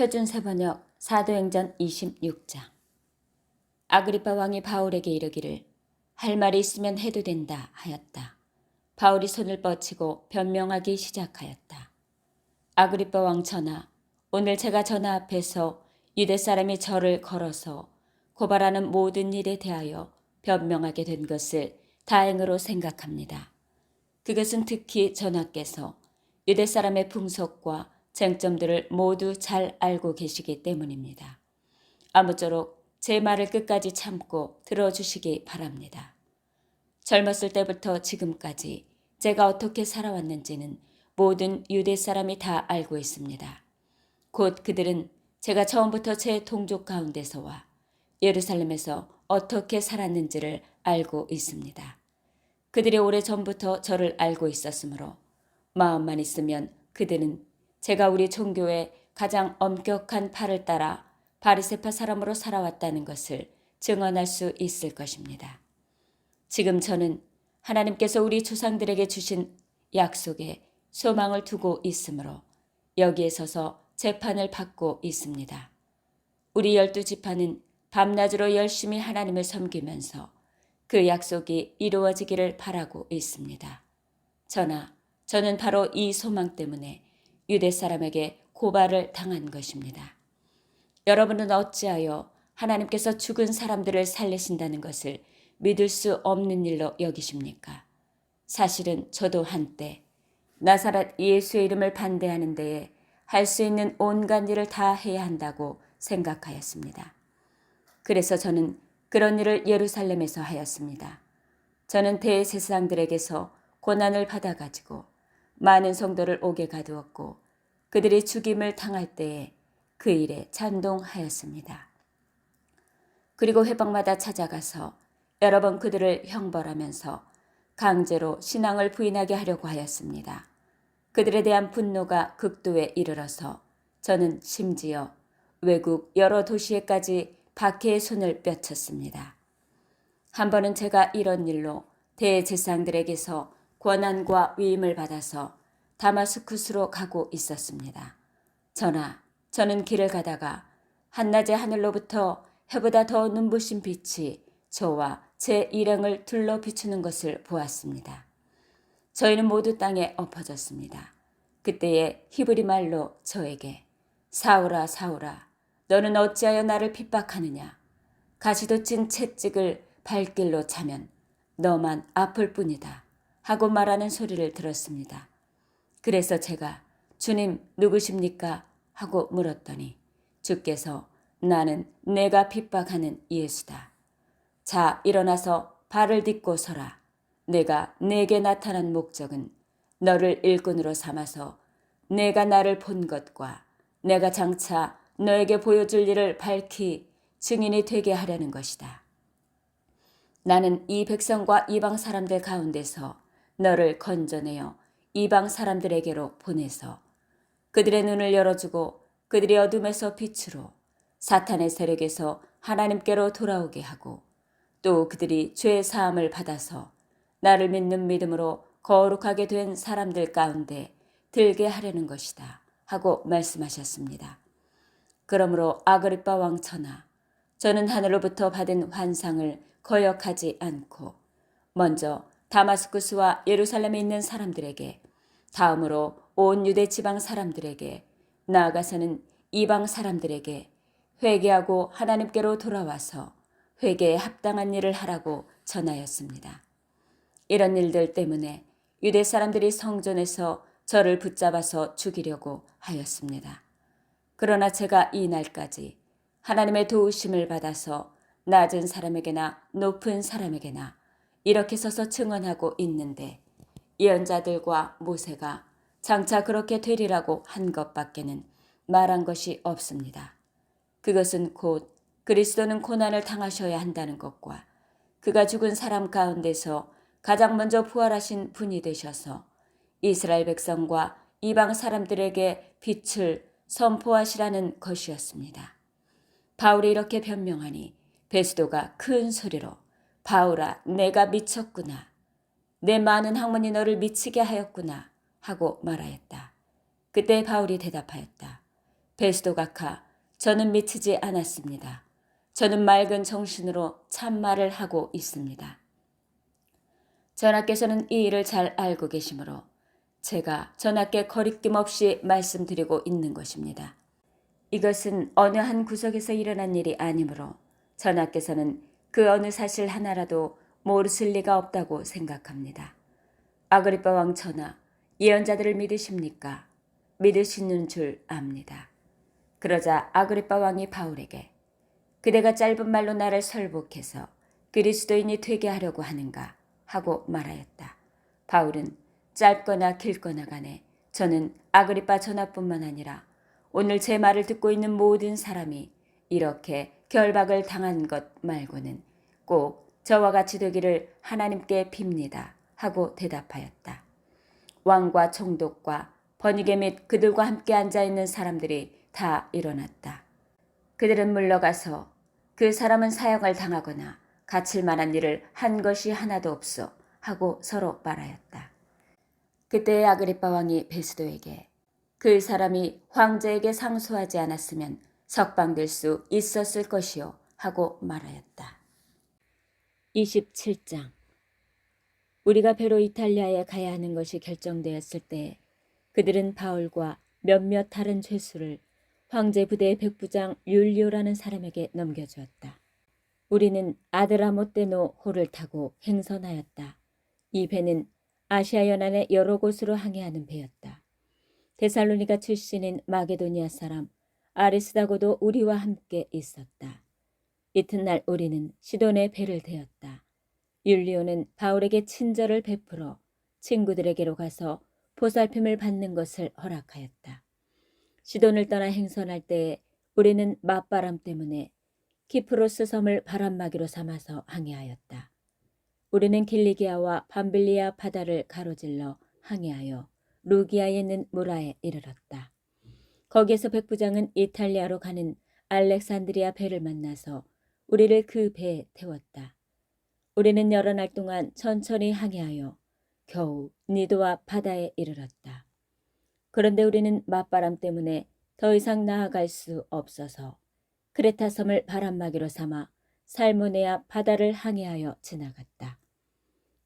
표준 세 번역 사도행전 26장 아그리파 왕이 바울에게 이르기를 할 말이 있으면 해도 된다 하였다. 바울이 손을 뻗치고 변명하기 시작하였다. 아그리파 왕 전하, 오늘 제가 전하 앞에서 유대 사람이 저를 걸어서 고발하는 모든 일에 대하여 변명하게 된 것을 다행으로 생각합니다. 그것은 특히 전하께서 유대 사람의 풍속과 쟁점들을 모두 잘 알고 계시기 때문입니다. 아무쪼록 제 말을 끝까지 참고 들어주시기 바랍니다. 젊었을 때부터 지금까지 제가 어떻게 살아왔는지는 모든 유대 사람이 다 알고 있습니다. 곧 그들은 제가 처음부터 제 동족 가운데서와 예루살렘에서 어떻게 살았는지를 알고 있습니다. 그들이 오래 전부터 저를 알고 있었으므로 마음만 있으면 그들은 제가 우리 종교의 가장 엄격한 팔을 따라 바리세파 사람으로 살아왔다는 것을 증언할 수 있을 것입니다. 지금 저는 하나님께서 우리 조상들에게 주신 약속에 소망을 두고 있으므로 여기에 서서 재판을 받고 있습니다. 우리 열두 지파는 밤낮으로 열심히 하나님을 섬기면서 그 약속이 이루어지기를 바라고 있습니다. 저나 저는 바로 이 소망 때문에 유대 사람에게 고발을 당한 것입니다. 여러분은 어찌하여 하나님께서 죽은 사람들을 살리신다는 것을 믿을 수 없는 일로 여기십니까? 사실은 저도 한때 나사렛 예수의 이름을 반대하는 데에 할 수 있는 온갖 일을 다 해야 한다고 생각하였습니다. 그래서 저는 그런 일을 예루살렘에서 하였습니다. 저는 대세상들에게서 고난을 받아가지고 많은 성도를 옥에 가두었고 그들이 죽임을 당할 때에 그 일에 찬동하였습니다. 그리고 회방마다 찾아가서 여러 번 그들을 형벌하면서 강제로 신앙을 부인하게 하려고 하였습니다. 그들에 대한 분노가 극도에 이르러서 저는 심지어 외국 여러 도시에까지 박해의 손을 뼈쳤습니다. 한 번은 제가 이런 일로 대제사장들에게서 권한과 위임을 받아서 다마스쿠스로 가고 있었습니다. 전하, 저는 길을 가다가 한낮의 하늘로부터 해보다 더 눈부신 빛이 저와 제 일행을 둘러 비추는 것을 보았습니다. 저희는 모두 땅에 엎어졌습니다. 그때에 히브리 말로 저에게 사울아 사울아 너는 어찌하여 나를 핍박하느냐 가시도 찐 채찍을 발길로 차면 너만 아플 뿐이다 하고 말하는 소리를 들었습니다. 그래서 제가 주님 누구십니까 하고 물었더니 주께서 나는 내가 핍박하는 예수다. 자 일어나서 발을 딛고 서라. 내가 내게 나타난 목적은 너를 일꾼으로 삼아서 내가 나를 본 것과 내가 장차 너에게 보여줄 일을 밝히 증인이 되게 하려는 것이다. 나는 이 백성과 이방 사람들 가운데서 너를 건져내어 이방 사람들에게로 보내서 그들의 눈을 열어주고 그들이 어둠에서 빛으로 사탄의 세력에서 하나님께로 돌아오게 하고 또 그들이 죄 사함을 받아서 나를 믿는 믿음으로 거룩하게 된 사람들 가운데 들게 하려는 것이다 하고 말씀하셨습니다. 그러므로 아그리파 왕천하 저는 하늘로부터 받은 환상을 거역하지 않고 먼저 다마스쿠스와 예루살렘에 있는 사람들에게 다음으로 온 유대 지방 사람들에게 나아가서는 이방 사람들에게 회개하고 하나님께로 돌아와서 회개에 합당한 일을 하라고 전하였습니다. 이런 일들 때문에 유대 사람들이 성전에서 저를 붙잡아서 죽이려고 하였습니다. 그러나 제가 이 날까지 하나님의 도우심을 받아서 낮은 사람에게나 높은 사람에게나 이렇게 서서 증언하고 있는데 예언자들과 모세가 장차 그렇게 되리라고 한 것밖에는 말한 것이 없습니다. 그것은 곧 그리스도는 고난을 당하셔야 한다는 것과 그가 죽은 사람 가운데서 가장 먼저 부활하신 분이 되셔서 이스라엘 백성과 이방 사람들에게 빛을 선포하시라는 것이었습니다. 바울이 이렇게 변명하니 베스도가 큰 소리로 바울아 내가 미쳤구나. 내 많은 학문이 너를 미치게 하였구나 하고 말하였다. 그때 바울이 대답하였다. 베스도 가카, 저는 미치지 않았습니다. 저는 맑은 정신으로 참말을 하고 있습니다. 전하께서는 이 일을 잘 알고 계시므로 제가 전하께 거리낌 없이 말씀드리고 있는 것입니다. 이것은 어느 한 구석에서 일어난 일이 아니므로 전하께서는 그 어느 사실 하나라도 모르실 리가 없다고 생각합니다. 아그리빠 왕 전하, 예언자들을 믿으십니까? 믿으시는 줄 압니다. 그러자 아그리빠 왕이 바울에게 그대가 짧은 말로 나를 설복해서 그리스도인이 되게 하려고 하는가 하고 말하였다. 바울은 짧거나 길거나 간에 저는 아그리빠 전하뿐만 아니라 오늘 제 말을 듣고 있는 모든 사람이 이렇게 결박을 당한 것 말고는 꼭 저와 같이 되기를 하나님께 빕니다 하고 대답하였다. 왕과 총독과 번이게 및 그들과 함께 앉아 있는 사람들이 다 일어났다. 그들은 물러가서 그 사람은 사형을 당하거나 갇힐 만한 일을 한 것이 하나도 없어 하고 서로 말하였다. 그때 아그리빠 왕이 베스도에게 그 사람이 황제에게 상소하지 않았으면 석방될 수 있었을 것이요 하고 말하였다. 27장 우리가 배로 이탈리아에 가야 하는 것이 결정되었을 때 그들은 바울과 몇몇 다른 죄수를 황제 부대의 백부장 율리오라는 사람에게 넘겨주었다. 우리는 아드라모테노 호를 타고 행선하였다. 이 배는 아시아 연안의 여러 곳으로 항해하는 배였다. 데살로니가 출신인 마게도니아 사람 아리스다고도 우리와 함께 있었다. 이튿날 우리는 시돈의 배를 대었다. 율리오는 바울에게 친절을 베풀어 친구들에게로 가서 보살핌을 받는 것을 허락하였다. 시돈을 떠나 행선할 때에 우리는 맞바람 때문에 키프로스 섬을 바람막이로 삼아서 항해하였다. 우리는 길리기아와 밤빌리아 바다를 가로질러 항해하여 루기아에 있는 무라에 이르렀다. 거기에서 백부장은 이탈리아로 가는 알렉산드리아 배를 만나서 우리를 그 배에 태웠다. 우리는 여러 날 동안 천천히 항해하여 겨우 니도와 바다에 이르렀다. 그런데 우리는 맞바람 때문에 더 이상 나아갈 수 없어서 크레타 섬을 바람막이로 삼아 살모네아 바다를 항해하여 지나갔다.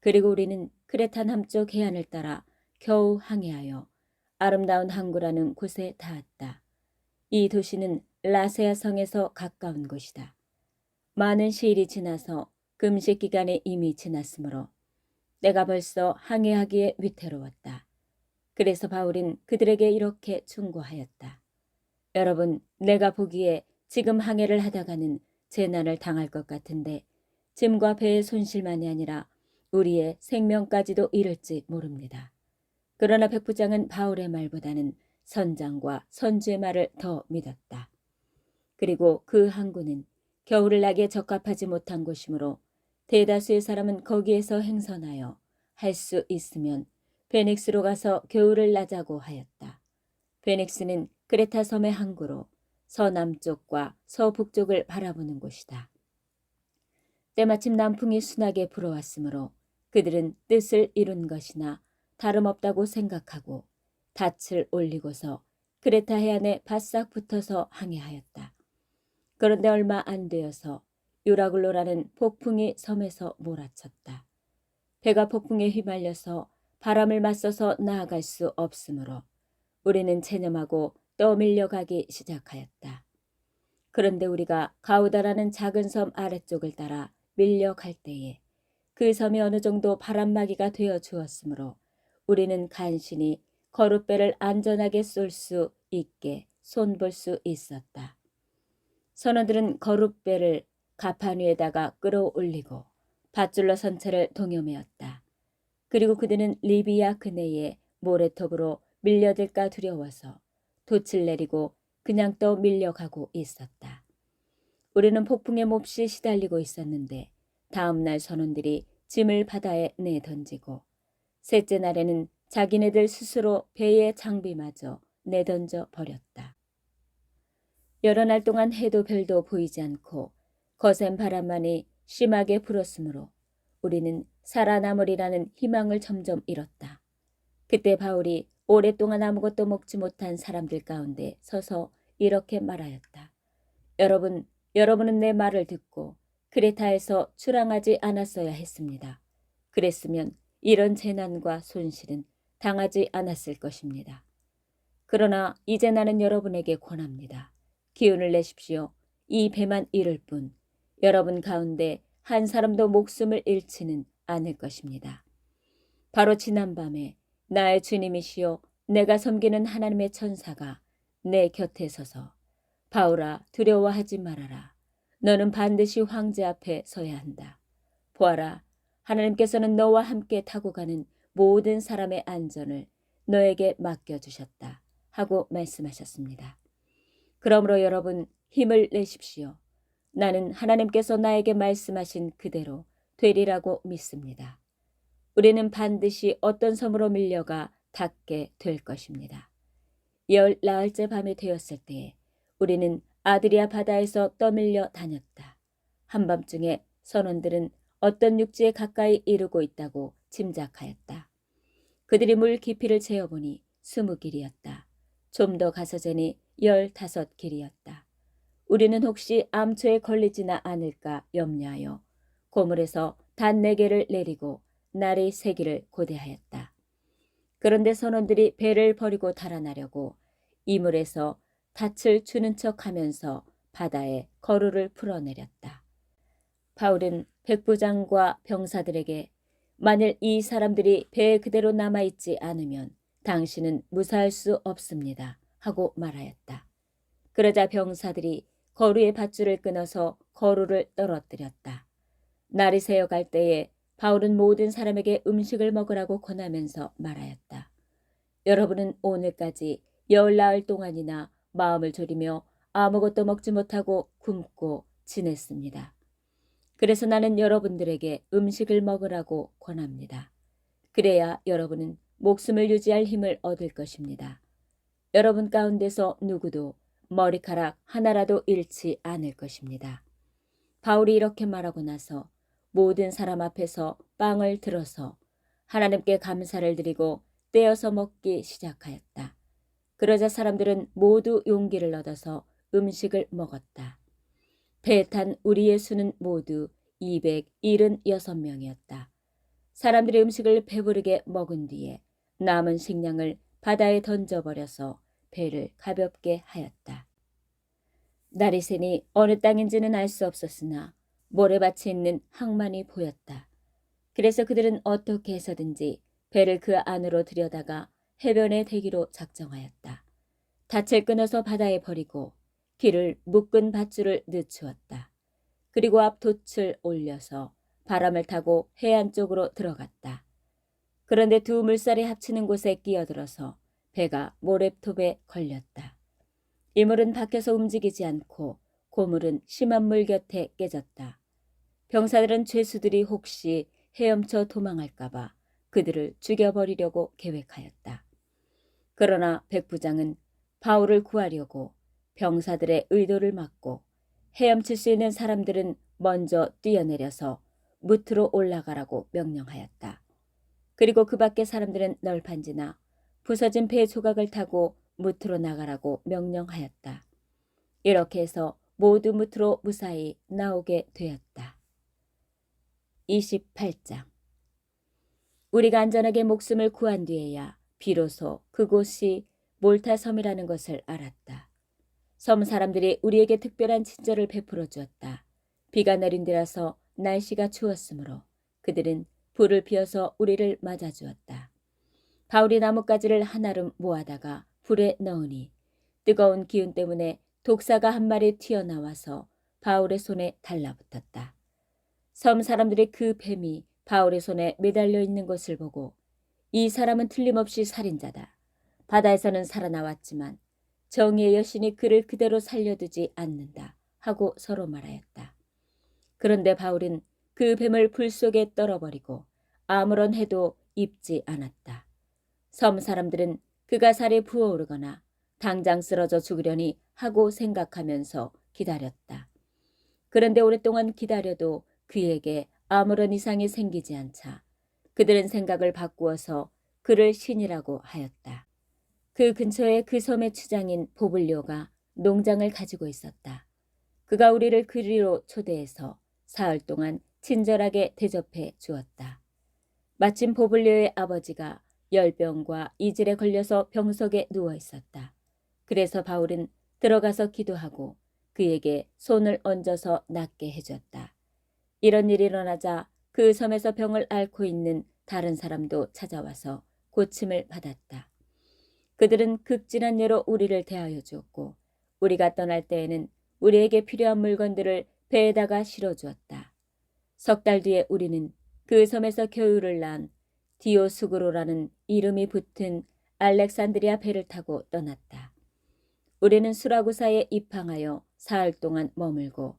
그리고 우리는 크레타 남쪽 해안을 따라 겨우 항해하여 아름다운 항구라는 곳에 닿았다. 이 도시는 라세아 성에서 가까운 곳이다. 많은 시일이 지나서 금식 기간이 이미 지났으므로 내가 벌써 항해하기에 위태로웠다. 그래서 바울은 그들에게 이렇게 충고하였다. 여러분, 내가 보기에 지금 항해를 하다가는 재난을 당할 것 같은데 짐과 배의 손실만이 아니라 우리의 생명까지도 잃을지 모릅니다. 그러나 백부장은 바울의 말보다는 선장과 선주의 말을 더 믿었다. 그리고 그 항구는 겨울을 나기에 적합하지 못한 곳이므로 대다수의 사람은 거기에서 행선하여 할 수 있으면 베닉스로 가서 겨울을 나자고 하였다. 베닉스는 크레타 섬의 항구로 서남쪽과 서북쪽을 바라보는 곳이다. 때마침 남풍이 순하게 불어왔으므로 그들은 뜻을 이룬 것이나 다름없다고 생각하고 닻을 올리고서 크레타 해안에 바싹 붙어서 항해하였다. 그런데 얼마 안 되어서 유라굴로라는 폭풍이 섬에서 몰아쳤다. 배가 폭풍에 휘말려서 바람을 맞서서 나아갈 수 없으므로 우리는 체념하고 떠밀려 가기 시작하였다. 그런데 우리가 가우다라는 작은 섬 아래쪽을 따라 밀려갈 때에 그 섬이 어느 정도 바람막이가 되어 주었으므로 우리는 간신히 거룻배를 안전하게 쏠 수 있게 손볼 수 있었다. 선원들은 거룻배를 가판 위에다가 끌어올리고 밧줄로 선체를 동여매었다. 그리고 그들은 리비아 그네의 모래톱으로 밀려들까 두려워서 돛을 내리고 그냥 또 밀려가고 있었다. 우리는 폭풍에 몹시 시달리고 있었는데 다음 날 선원들이 짐을 바다에 내던지고 셋째 날에는 자기네들 스스로 배의 장비마저 내던져 버렸다. 여러 날 동안 해도 별도 보이지 않고 거센 바람만이 심하게 불었으므로 우리는 살아남으리라는 희망을 점점 잃었다. 그때 바울이 오랫동안 아무것도 먹지 못한 사람들 가운데 서서 이렇게 말하였다. 여러분, 여러분은 내 말을 듣고 크레타에서 출항하지 않았어야 했습니다. 그랬으면 이런 재난과 손실은 당하지 않았을 것입니다. 그러나 이제 나는 여러분에게 권합니다. 기운을 내십시오. 이 배만 잃을 뿐 여러분 가운데 한 사람도 목숨을 잃지는 않을 것입니다. 바로 지난밤에 나의 주님이시여 내가 섬기는 하나님의 천사가 내 곁에 서서 바울아 두려워하지 말아라. 너는 반드시 황제 앞에 서야 한다. 보아라 하나님께서는 너와 함께 타고 가는 모든 사람의 안전을 너에게 맡겨주셨다. 하고 말씀하셨습니다. 그러므로 여러분 힘을 내십시오. 나는 하나님께서 나에게 말씀하신 그대로 되리라고 믿습니다. 우리는 반드시 어떤 섬으로 밀려가 닿게 될 것입니다. 열 나흘째 밤이 되었을 때에 우리는 아드리아 바다에서 떠밀려 다녔다. 한밤중에 선원들은 어떤 육지에 가까이 이르고 있다고 짐작하였다. 그들이 물 깊이를 재어보니 스무 길이었다. 좀 더 가서 재니 열다섯 길이었다. 우리는 혹시 암초에 걸리지나 않을까 염려하여 고물에서 단 네 개를 내리고 날이 세 개를 고대하였다. 그런데 선원들이 배를 버리고 달아나려고 이물에서 닻을 주는 척하면서 바다에 거루를 풀어내렸다. 바울은 백부장과 병사들에게 만일 이 사람들이 배에 그대로 남아있지 않으면 당신은 무사할 수 없습니다. 하고 말하였다. 그러자 병사들이 거루의 밧줄을 끊어서 거루를 떨어뜨렸다. 날이 새어갈 때에 바울은 모든 사람에게 음식을 먹으라고 권하면서 말하였다. 여러분은 오늘까지 열나흘 동안이나 마음을 졸이며 아무것도 먹지 못하고 굶고 지냈습니다. 그래서 나는 여러분들에게 음식을 먹으라고 권합니다. 그래야 여러분은 목숨을 유지할 힘을 얻을 것입니다. 여러분 가운데서 누구도 머리카락 하나라도 잃지 않을 것입니다. 바울이 이렇게 말하고 나서 모든 사람 앞에서 빵을 들어서 하나님께 감사를 드리고 떼어서 먹기 시작하였다. 그러자 사람들은 모두 용기를 얻어서 음식을 먹었다. 배에 탄 우리의 수는 모두 276명이었다. 사람들이 음식을 배부르게 먹은 뒤에 남은 식량을 바다에 던져버려서 배를 가볍게 하였다. 날이 새니 어느 땅인지는 알 수 없었으나 모래밭에 있는 항만이 보였다. 그래서 그들은 어떻게 해서든지 배를 그 안으로 들여다가 해변에 대기로 작정하였다. 닻을 끊어서 바다에 버리고 길을 묶은 밧줄을 늦추었다. 그리고 앞 돛을 올려서 바람을 타고 해안 쪽으로 들어갔다. 그런데 두 물살이 합치는 곳에 끼어들어서 배가 모래톱에 걸렸다. 이물은 밖에서 움직이지 않고 고물은 심한 물 곁에 깨졌다. 병사들은 죄수들이 혹시 헤엄쳐 도망할까봐 그들을 죽여버리려고 계획하였다. 그러나 백부장은 바울을 구하려고 병사들의 의도를 막고 헤엄칠 수 있는 사람들은 먼저 뛰어내려서 무트로 올라가라고 명령하였다. 그리고 그 밖의 사람들은 널판지나 부서진 배 조각을 타고 무트로 나가라고 명령하였다. 이렇게 해서 모두 무트로 무사히 나오게 되었다. 28장 우리가 안전하게 목숨을 구한 뒤에야 비로소 그곳이 몰타 섬이라는 것을 알았다. 섬 사람들이 우리에게 특별한 친절을 베풀어 주었다. 비가 내린 데라서 날씨가 추웠으므로 그들은 불을 피워서 우리를 맞아 주었다. 바울이 나뭇가지를 한아름 모아다가 불에 넣으니 뜨거운 기운 때문에 독사가 한 마리 튀어나와서 바울의 손에 달라붙었다. 섬 사람들이 그 뱀이 바울의 손에 매달려 있는 것을 보고 이 사람은 틀림없이 살인자다. 바다에서는 살아나왔지만 정의의 여신이 그를 그대로 살려두지 않는다 하고 서로 말하였다. 그런데 바울은 그 뱀을 불 속에 떨어버리고 아무런 해도 입지 않았다. 섬 사람들은 그가 살에 부어오르거나 당장 쓰러져 죽으려니 하고 생각하면서 기다렸다. 그런데 오랫동안 기다려도 그에게 아무런 이상이 생기지 않자 그들은 생각을 바꾸어서 그를 신이라고 하였다. 그 근처에 그 섬의 추장인 보블료가 농장을 가지고 있었다. 그가 우리를 그리로 초대해서 사흘 동안 친절하게 대접해 주었다. 마침 보블리오의 아버지가 열병과 이질에 걸려서 병석에 누워 있었다. 그래서 바울은 들어가서 기도하고 그에게 손을 얹어서 낫게 해줬다. 이런 일이 일어나자 그 섬에서 병을 앓고 있는 다른 사람도 찾아와서 고침을 받았다. 그들은 극진한 예로 우리를 대하여 주었고 우리가 떠날 때에는 우리에게 필요한 물건들을 배에다가 실어 주었다. 석 달 뒤에 우리는 그 섬에서 교유를 난 디오수그로라는 이름이 붙은 알렉산드리아 배를 타고 떠났다. 우리는 수라구사에 입항하여 사흘 동안 머물고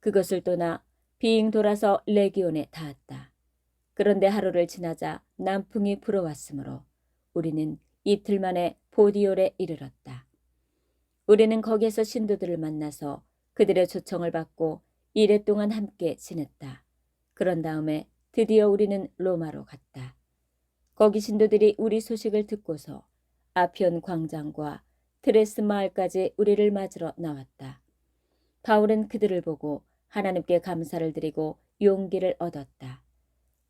그것을 떠나 빙 돌아서 레기온에 닿았다. 그런데 하루를 지나자 남풍이 불어왔으므로 우리는 이틀 만에 보디올에 이르렀다. 우리는 거기에서 신도들을 만나서 그들의 초청을 받고 이래 동안 함께 지냈다. 그런 다음에 드디어 우리는 로마로 갔다. 거기 신도들이 우리 소식을 듣고서 아피온 광장과 트레스 마을까지 우리를 맞으러 나왔다. 바울은 그들을 보고 하나님께 감사를 드리고 용기를 얻었다.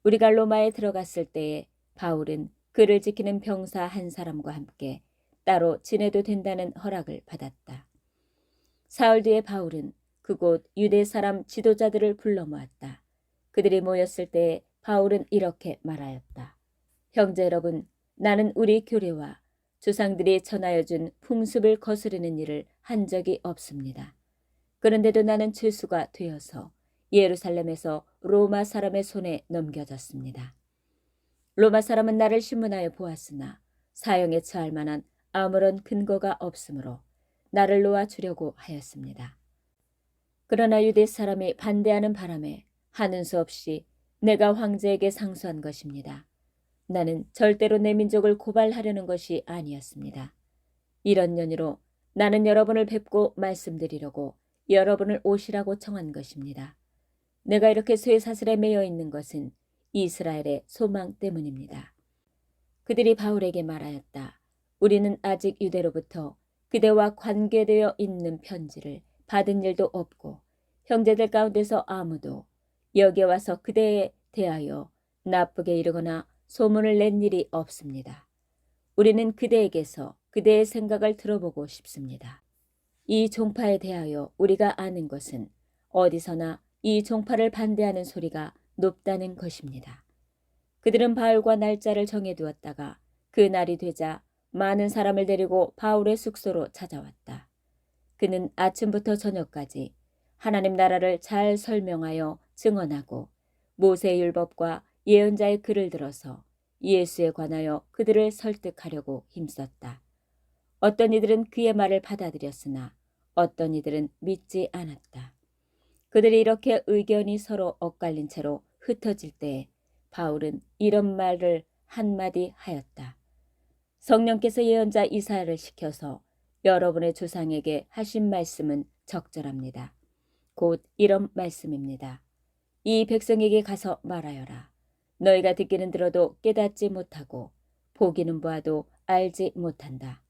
우리가 로마에 들어갔을 때에 바울은 그를 지키는 병사 한 사람과 함께 따로 지내도 된다는 허락을 받았다. 사흘 뒤에 바울은 그곳 유대 사람 지도자들을 불러 모았다. 그들이 모였을 때에 바울은 이렇게 말하였다. 형제 여러분, 나는 우리 교례와 조상들이 전하여 준 풍습을 거스르는 일을 한 적이 없습니다. 그런데도 나는 죄수가 되어서 예루살렘에서 로마 사람의 손에 넘겨졌습니다. 로마 사람은 나를 신문하여 보았으나 사형에 처할 만한 아무런 근거가 없으므로 나를 놓아 주려고 하였습니다. 그러나 유대 사람이 반대하는 바람에 하는 수 없이 내가 황제에게 상수한 것입니다. 나는 절대로 내 민족을 고발하려는 것이 아니었습니다. 이런 연유로 나는 여러분을 뵙고 말씀드리려고 여러분을 오시라고 청한 것입니다. 내가 이렇게 쇠사슬에 매여 있는 것은 이스라엘의 소망 때문입니다. 그들이 바울에게 말하였다. 우리는 아직 유대로부터 그대와 관계되어 있는 편지를 받은 일도 없고 형제들 가운데서 아무도 여기 와서 그대에 대하여 나쁘게 이르거나 소문을 낸 일이 없습니다. 우리는 그대에게서 그대의 생각을 들어보고 싶습니다. 이 종파에 대하여 우리가 아는 것은 어디서나 이 종파를 반대하는 소리가 높다는 것입니다. 그들은 바울과 날짜를 정해두었다가 그 날이 되자 많은 사람을 데리고 바울의 숙소로 찾아왔다. 그는 아침부터 저녁까지 하나님 나라를 잘 설명하여 증언하고 모세의 율법과 예언자의 글을 들어서 예수에 관하여 그들을 설득하려고 힘썼다. 어떤 이들은 그의 말을 받아들였으나 어떤 이들은 믿지 않았다. 그들이 이렇게 의견이 서로 엇갈린 채로 흩어질 때에 바울은 이런 말을 한마디 하였다. 성령께서 예언자 이사야를 시켜서 여러분의 조상에게 하신 말씀은 적절합니다. 곧 이런 말씀입니다. 이 백성에게 가서 말하여라. 너희가 듣기는 들어도 깨닫지 못하고 보기는 보아도 알지 못한다.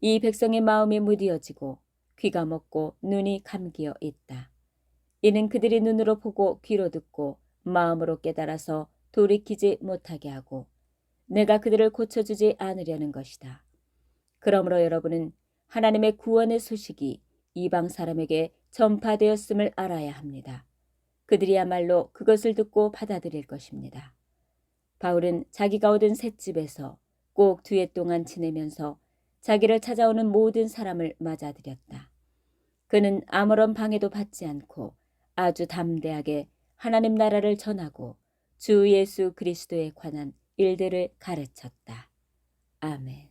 이 백성의 마음이 무디어지고 귀가 먹고 눈이 감기어 있다. 이는 그들이 눈으로 보고 귀로 듣고 마음으로 깨달아서 돌이키지 못하게 하고 내가 그들을 고쳐주지 않으려는 것이다. 그러므로 여러분은 하나님의 구원의 소식이 이방 사람에게 전파되었음을 알아야 합니다. 그들이야말로 그것을 듣고 받아들일 것입니다. 바울은 자기가 얻은 셋집에서 꼭 두 해 동안 지내면서 자기를 찾아오는 모든 사람을 맞아들였다. 그는 아무런 방해도 받지 않고 아주 담대하게 하나님 나라를 전하고 주 예수 그리스도에 관한 일들을 가르쳤다. 아멘.